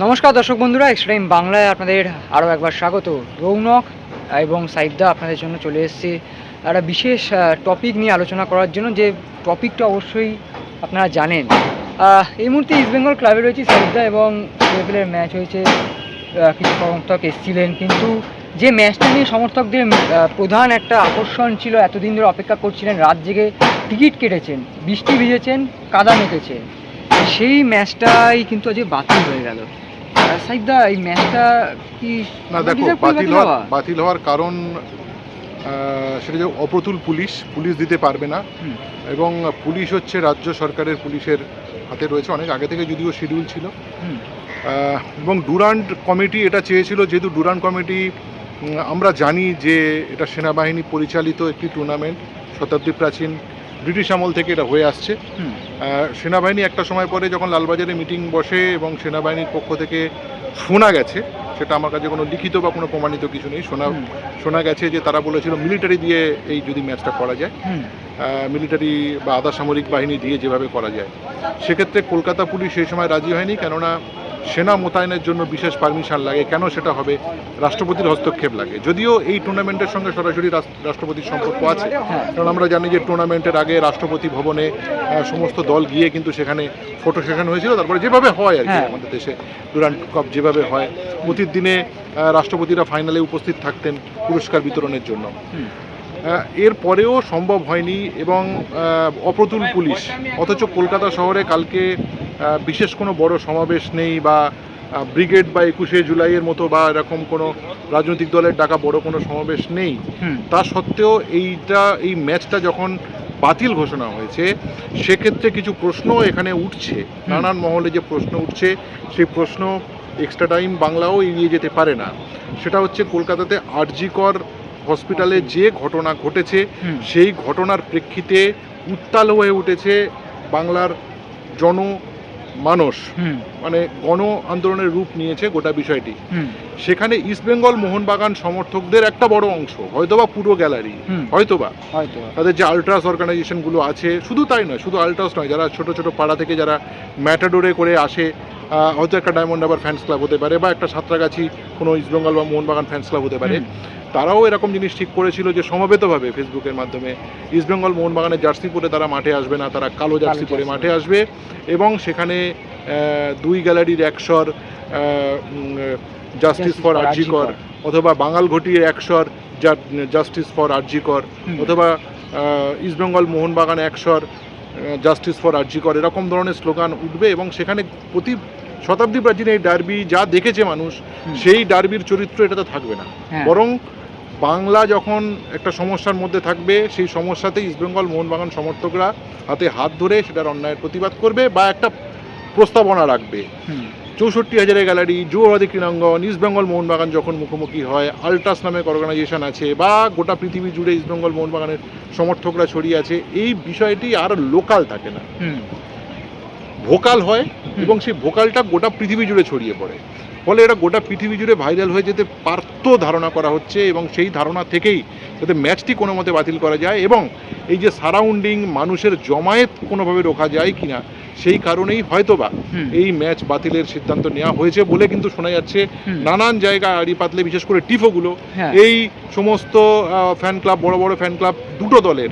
নমস্কার দর্শক বন্ধুরা এক্সট্রিম বাংলায় আপনাদের আরও একবার স্বাগত। রৌনক এবং সাইদা আপনাদের জন্য চলে এসেছি। একটা বিশেষ টপিক নিয়ে আলোচনা করার জন্য, যে টপিকটা অবশ্যই আপনারা জানেন। এই মুহূর্তে ইস্টবেঙ্গল ক্লাবে রয়েছে সাইদা এবং সিএফএলের ম্যাচ হয়েছে। কিছু সমর্থক এসেছিলেন, কিন্তু যে ম্যাচটা নিয়ে সমর্থকদের প্রধান একটা আকর্ষণ ছিল, এতদিন ধরে অপেক্ষা করছিলেন, রাত জেগে টিকিট কেটেছেন, বৃষ্টি ভিজেছেন, কাদা মেতেছে সেই ম্যাচটাই কিন্তু আজকে বাতিল হয়ে গেল। সাইদা এই ম্যাচটা কি না দেখো বাতিল হওয়া? হওয়ার বাতিল হওয়ার কারণ সেটা যে অপ্রতুল পুলিশ পুলিশ দিতে পারবে না। এবং পুলিশ হচ্ছে রাজ্য সরকারের পুলিশের হাতে রয়েছে অনেক আগে থেকে যদিও শিডিউল ছিল। এবং ডুরান্ট কমিটি এটা চেয়েছিল যেহেতু ডুরান্ট কমিটি আমরা জানি যে এটা সেনাবাহিনী পরিচালিত একটি টুর্নামেন্ট শতাব্দী প্রাচীন। ব্রিটিশ আমল থেকে এটা হয়ে আসছে। সেনাবাহিনী একটা সময় পরে যখন লালবাজারে মিটিং বসে এবং সেনাবাহিনীর পক্ষ থেকে শোনা গেছে সেটা আমার কাছে কোনো লিখিত বা কোনো প্রমাণিত কিছু নেই। শোনা শোনা গেছে যে তারা বলেছিল মিলিটারি দিয়ে এই যদি ম্যাচটা করা যায় মিলিটারি বা আধা সামরিক বাহিনী দিয়ে যেভাবে করা যায়। সেক্ষেত্রে কলকাতা পুলিশ সেই সময় রাজি হয়নি কেননা সেনা মোতায়েনের জন্য বিশেষ পারমিশন লাগে। কেন সেটা হবে? রাষ্ট্রপতির হস্তক্ষেপ লাগে। যদিও এই টুর্নামেন্টের সঙ্গে সরাসরি রাষ্ট্রপতির সম্পর্ক আছে। কারণ আমরা জানি যে টুর্নামেন্টের আগে রাষ্ট্রপতি ভবনে সমস্ত দল গিয়ে কিন্তু সেখানে ফটো সেশন হয়েছিল। তারপরে যেভাবে হয় আর কি হ্যাঁ। আমাদের দেশে ডুরান্ট কাপ যেভাবে হয় প্রতির দিনে রাষ্ট্রপতিরা ফাইনালে উপস্থিত থাকতেন পুরস্কার বিতরণের জন্য। এর পরেও সম্ভব হয়নি এবং অপ্রতুল পুলিশ অথচ কলকাতা শহরে কালকে বিশেষ কোনো বড় সমাবেশ নেই বা ব্রিগেড বা একুশে জুলাইয়ের মতো বা এরকম কোনো রাজনৈতিক দলের ডাকা বড় কোনো সমাবেশ নেই। তা সত্ত্বেও এইটা এই ম্যাচটা যখন বাতিল ঘোষণা হয়েছে সেক্ষেত্রে কিছু প্রশ্ন এখানে উঠছে। নানান মহলে যে প্রশ্ন উঠছে সেই প্রশ্ন এক্সট্রা টাইম বাংলাও এড়িয়ে যেতে পারে না। সেটা হচ্ছে কলকাতাতে আরজিকর হসপিটালে যে ঘটনা ঘটেছে সেই ঘটনার প্রেক্ষিতে উত্তাল হয়ে উঠেছে বাংলার জন মানুষ মানে গণ আন্দোলনের রূপ নিয়েছে গোটা বিষয়টি। সেখানে ইস্টবেঙ্গল মোহনবাগান সমর্থকদের একটা বড় অংশ হয়তোবা পুরো গ্যালারি। হয়তোবা। হয়তো তাদের যে আল্ট্রাস অর্গানাইজেশনগুলো আছে শুধু তাই নয় শুধু আলট্রাস নয় যারা ছোট ছোট পাড়া থেকে যারা ম্যাটাডোরে করে আসে হয়তো একটা ডায়মন্ড আবার ফ্যান্স ক্লাব হতে পারে বা একটা সাঁতরাগাছি কোনো ইস্টবেঙ্গল বা মোহনবাগান ফ্যান্স ক্লাব হতে পারে। তারাও এরকম জিনিস ঠিক করেছিল যে সমবেতভাবে ফেসবুকের মাধ্যমে ইস্টবেঙ্গল মোহনবাগানের জার্সি পরে তারা মাঠে আসবে না তারা কালো জার্সি পরে মাঠে আসবে এবং সেখানে দুই গ্যালারির একশর জাস্টিস ফর আরজিকর অথবা বাঙাল ঘটির একশর জাস্টিস ফর আরজিকর। অথবা ইস্টবেঙ্গল মোহনবাগান একশর জাস্টিস ফর আরজিকর এরকম ধরনের স্লোগান উঠবে এবং সেখানে প্রতি শতাব্দী প্রাচীন এই ডার্বি যা দেখেছে মানুষ সেই ডার্বির চরিত্র এটাতে থাকবে না। হ্যাঁ, বরং বাংলা যখন একটা সমস্যার মধ্যে থাকবে সেই সমস্যাতে ইস্টবেঙ্গল মোহনবাগান সমর্থকরা হাতে হাত ধরে সেটার অন্যায়ের প্রতিবাদ করবে বা একটা প্রস্তাবনা রাখবে। চৌষট্টি হাজারের গ্যালারি যুববাদী ক্রীড়াঙ্গন ইস্টবেঙ্গল মোহনবাগান যখন মুখোমুখি হয় আলট্রাস নামে অর্গানাইজেশন আছে বা গোটা পৃথিবী জুড়ে ইস্টবেঙ্গল মোহনবাগানের সমর্থকরা ছড়িয়ে আছে এই বিষয়টি আর লোকাল থাকে না। ভোকাল হয় এবং সেই ভোকালটা গোটা পৃথিবী জুড়ে ছড়িয়ে পড়ে। ফলে এটা গোটা পৃথিবী জুড়ে ভাইরাল হয়ে যেতে পারত ধারণা করা হচ্ছে এবং সেই ধারণা থেকেই যাতে ম্যাচটি কোনো মতে বাতিল করা যায় এবং এই যে সারাউন্ডিং মানুষের জমায়েত কোনোভাবে রোখা যায় কিনা সেই কারণেই হয়তোবা এই ম্যাচ বাতিলের সিদ্ধান্ত নেওয়া হয়েছে বলে কিন্তু শোনা যাচ্ছে। নানান জায়গায় আড়ি পাতলে বিশেষ করে টিফোগুলো। হ্যাঁ, এই সমস্ত ফ্যান ক্লাব বড় বড় ফ্যান ক্লাব দুটো দলের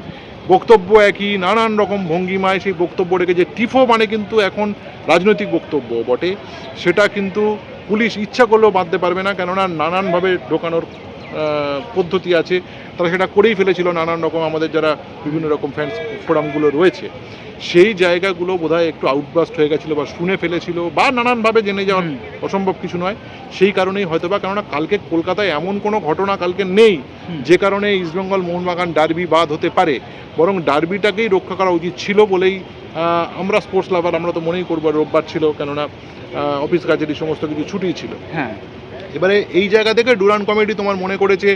বক্তব্য একই, নানান রকম ভঙ্গিমায় সেই বক্তব্য রেখে যে টিফো মানে কিন্তু এখন রাজনৈতিক বক্তব্য বটে। সেটা কিন্তু পুলিশ ইচ্ছা করলেও বাঁধতে পারবে না, কেননা নানানভাবে ঢোকানোর পদ্ধতি আছে তারা সেটা করেই ফেলেছিল নানান রকম আমাদের যারা বিভিন্ন রকম ফ্যান্স ফোরামগুলো রয়েছে। সেই জায়গাগুলো বোধহয় একটু আউটবাস্ট হয়ে গেছিল বা শুনে ফেলেছিল বা নানানভাবে জেনে যাওয়ার অসম্ভব কিছু নয়। সেই কারণেই হয়তো বা কেননা কালকে কলকাতায় এমন কোনো ঘটনা কালকে নেই যে কারণে ইস্টবেঙ্গল মোহনবাগান ডার্বি বাদ হতে পারে। বরং ডার্বিটাকেই রক্ষা করা উচিত ছিল বলেই আমরা স্পোর্টস লাভার আমরা তো মনেই করব রোববার ছিল কেননা অফিস কাজেরই সমস্ত কিছু ছুটি ছিল। হ্যাঁ, এবারে এই জায়গা থেকে ডুরান কমিটি তোমার মনে করেছে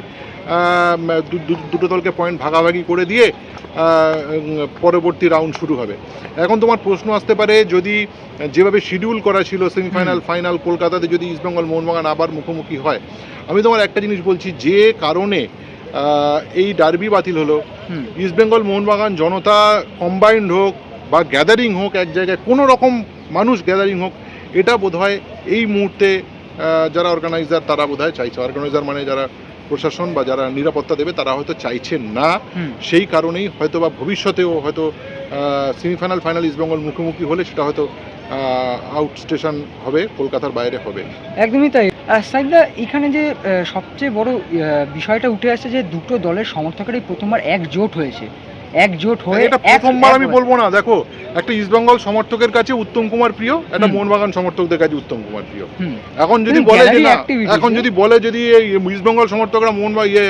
দুটো দলকে পয়েন্ট ভাগাভাগি করে দিয়ে পরবর্তী রাউন্ড শুরু হবে। এখন তোমার প্রশ্ন আসতে পারে যদি যেভাবে শিডিউল করা ছিল সেমিফাইনাল ফাইনাল কলকাতাতে যদি ইস্টবেঙ্গল মোহনবাগান আবার মুখোমুখি হয় আমি তোমার একটা জিনিস বলছি যে কারণে এই ডার্বি বাতিল হলো। ইস্টবেঙ্গল মোহনবাগান জনতা কম্বাইন্ড হোক বা গ্যাদারিং হোক এক জায়গায় কোনো রকম মানুষ গ্যাদারিং হোক এটা বোধহয় এই মুহূর্তে যারা অর্গানাইজার তারা বোধহয় চাইছে। অর্গানাইজার মানে যারা প্রশাসন বা যারা নিরাপত্তা দেবে তারা হয়তো চাইছেন না। সেই কারণেই হয়তো বা ভবিষ্যতেও হয়তো সেমিফাইনাল ফাইনাল ইস্টবেঙ্গল মুখোমুখি হলে সেটা হয়তো আউট স্টেশন হবে কলকাতার বাইরে হবে। একদমই তাই। সাইদা এখানে যে সবচেয়ে বড় বিষয়টা উঠে আসছে যে দুটো দলের সমর্থকেরাই প্রথমবার একজোট হয়েছে। একজোট হয়ে এটা প্রথমবার আমি বলব না দেখো একটা ইস্টবেঙ্গল সমর্থকের কাছে উত্তম কুমার প্রিয় একটা। মোহনবাগান সমর্থকদের কাছে উত্তম কুমার প্রিয়। এখন যদি বলে যে না এখন যদি বলে যদি এই ইস্টবেঙ্গল সমর্থকরা মোহন বা ইয়ে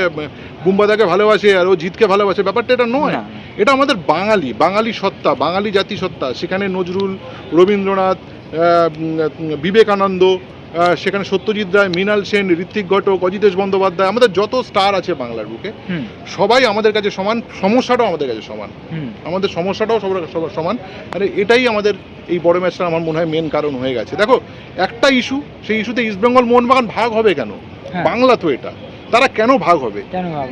বুম্বাদাকে ভালোবাসে আর ও জিতকে ভালোবাসে ব্যাপারটা এটা নয়। এটা আমাদের বাঙালি বাঙালি সত্তা বাঙালি জাতি সত্তা সেখানে নজরুল রবীন্দ্রনাথ বিবেকানন্দ সেখানে সত্যজিৎ রায় মৃণাল সেন ঋত্বিক ঘটক অজিতেশ বন্দ্যোপাধ্যায় আমাদের যত স্টার আছে বাংলার বুকে সবাই আমাদের কাছে সমান সমস্যাটাও আমাদের কাছে সমান। আমাদের সমস্যাটাও সবার সবার সমান। মানে এটাই আমাদের এই বড় ম্যাচটা আমার মনে হয় মেন কারণ হয়ে গেছে। দেখো একটা ইস্যু সেই ইস্যুতে ইস্টবেঙ্গল মোহনবাগান ভাগ হবে কেন? হ্যাঁ। বাংলা তো এটা। তারা কেন ভাগ হবে?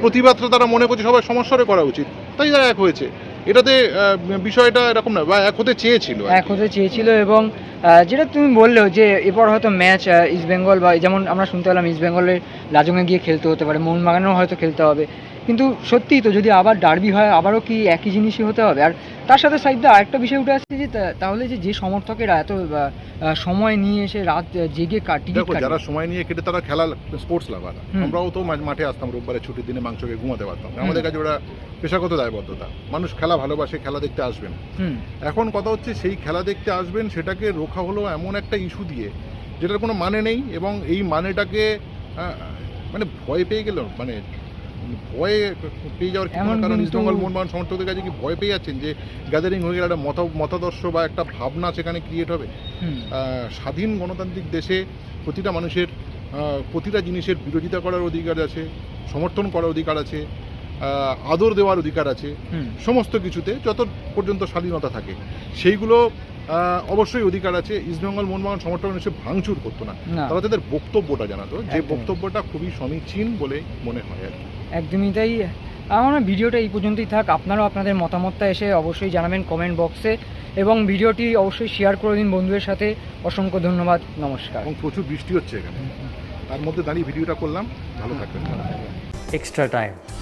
প্রতিবাদটা তারা মনে করছে সবাই সমস্যারে করা উচিত। তাই তারা এক হয়েছে। এটাতে বিষয়টা এরকম না বা এক হতে চেয়েছিল এক হতে চেয়েছিল এবং যেটা তুমি বললেও যে এরপর হয়তো ম্যাচ ইস্ট বেঙ্গল বা যেমন আমরা শুনতে পেলাম ইস্ট বেঙ্গলের লাজংয়ে গিয়ে খেলতে হতে পারে মোহনবাগানেও হয়তো খেলতে হবে। কিন্তু সত্যিই তো যদি আবার ডার্বি হয় আবারও কি একই জিনিসই হতে হবে? আর তার সাথে সাইডটা আরেকটা বিষয় উঠে আসছে যে তাহলে যে যে সমর্থকেরা এত সময় নিয়ে এসে রাত জেগে দেখো যারা সময় নিয়ে কেটে তারা খেলা স্পোর্টস লাভার আমরাও তো মাঠে আসতাম রোববারে ছুটির দিনে মাংসকে ঘুমাতে পারতাম আমাদের কাছে ওরা পেশাগত দায়বদ্ধতা। মানুষ খেলা ভালোবাসে খেলা দেখতে আসবেন। এখন কথা হচ্ছে সেই খেলা দেখতে আসবেন সেটাকে রোখা হলো এমন একটা ইস্যু দিয়ে যেটার কোনো মানে নেই এবং এই মানেটাকে মানে ভয় পেয়ে গেল মানে ভয়ে পেয়ে যাওয়ার এমন কারণ? ইস্টবেঙ্গল মোহনবাগান সমর্থকদের কাছে কি ভয় পেয়ে যাচ্ছেন যে গ্যাদারিং হয়ে গেলে একটা মত মতাদর্শ বা একটা ভাবনা সেখানে ক্রিয়েট হবে? স্বাধীন গণতান্ত্রিক দেশে প্রতিটা মানুষের প্রতিটা জিনিসের বিরোধিতা করার অধিকার আছে সমর্থন করার অধিকার আছে আদর দেওয়ার অধিকার আছে সমস্ত কিছুতে যত পর্যন্ত স্বাধীনতা থাকে সেইগুলো অবশ্যই অধিকার আছে। ইস্টবেঙ্গল মোহনবাগান সমর্থন এসে ভাঙচুর করতো না। তারা তাদের বক্তব্যটা জানাতো যে বক্তব্যটা খুবই সমীচীন বলে মনে হয় আর কি। একদমই তাই। আমার ভিডিওটা এই পর্যন্তই থাক। আপনারাও আপনাদের মতামতটা এসে অবশ্যই জানাবেন কমেন্ট বক্সে এবং ভিডিওটি অবশ্যই শেয়ার করে দিন বন্ধুদের সাথে। অসংখ্য ধন্যবাদ। নমস্কার। এবং প্রচুর বৃষ্টি হচ্ছে এখানে। তার মধ্যে দাঁড়িয়ে ভিডিওটা করলাম। ভালো থাকবেন। Extra time.